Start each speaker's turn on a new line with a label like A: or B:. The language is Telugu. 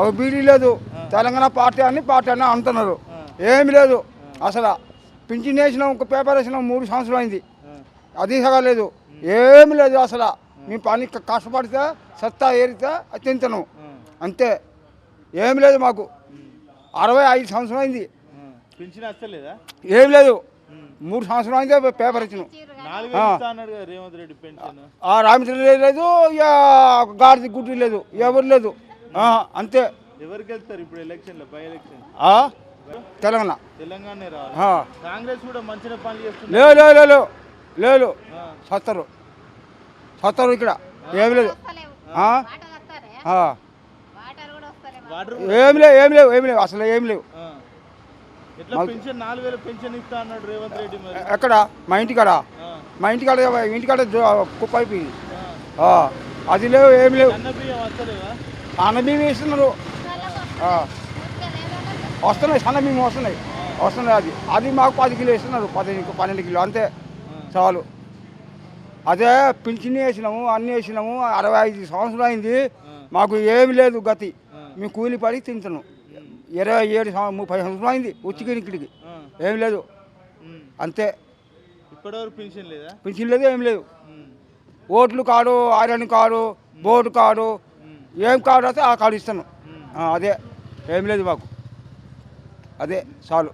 A: ఒక బీడీ లేదు. తెలంగాణ పార్టీ అని పార్టీ అని అంటున్నారు. ఏమి లేదు. అసలు పింఛన్ వేసినాం ఒక పేపర్ వేసినాం మూడు సంవత్సరాలు అయింది. అది లేదు. ఏమి లేదు అసలు. మీ పని కష్టపడితే సత్తా ఏరితే తింటాను అంతే. ఏమి లేదు మాకు. అరవై ఐదు సంవత్సరం అయింది.
B: పింఛన్ వస్తలేదా?
A: ఏం లేదు. మూడు సంవత్సరం అయింది పేపర్ ఇచ్చినాం
B: నాలుగు వేలు ఇస్తా అన్నాడు కదా రేవంత్ రెడ్డి పెన్షన్
A: ఆ రామచంద్ర లేదు ఇక గాడిది గుడ్డి లేదు ఎవరు లేదు. అంతే.
B: ఎవరికి వెళ్తారు ఇప్పుడు ఎలక్షన్లో బై ఎలక్షన్?
A: ఆ? తెలంగాణ.
B: తెలంగాణ. కాంగ్రెస్ కూడా మంచిగా పనులు చేస్తుంది.
A: లేదు లేదు లేదు లేదు. సత్తరు. సత్తరు ఇక్కడ. ఏమి లేదు. ఆ? ఆ.
B: వాటర్
A: ఏమి లేవు ఏమి లేవు ఏమి లేవు. అసలు ఏమి లేవు.
B: ఆ. ఎట్లా పెన్షన్? నాలుగు వేల పెన్షన్ ఇస్తా అన్నాడు రేవంత్ రెడ్డి మరి.
A: ఎక్కడ? మా ఇంటికాడ.
B: ఆ.
A: మా ఇంటికాడ ఇంటికాడ కుప్ప అయిపోయింది. అది లేవు ఏమి లేవు. ఇస్తున్నారు ఆ. వస్తున్నాయి సన్నబియ్యం వస్తున్నాయి. వస్తున్నాయి అది. అది మాకు పది కిలో ఇస్తున్నారు పదిహేను పన్నెండు కిలో అంతే. చాలు. అదే పింఛన్ వేసినాము అన్నీ వేసినాము అరవై ఐదు సంవత్సరాలు అయింది. మాకు ఏమి లేదు గతి. మేము కూలి పడి తింటున్నాం. ఇరవై ఏడు ముప్పై సంవత్సరాలు అయింది ఉచ్చికి ఇక్కడికి. ఏమి లేదు. అంతే.
B: ఇప్పటివరకు పెన్షన్ లేదా?
A: పింఛన్ లేదు ఏం లేదు. ఓట్లు కాడు ఐరన్ కాడు బోర్డు కాడు ఏం అయితే ఆ కాడు ఇస్తాను. అదే. ఏం లేదు మాకు. అదే చాలు.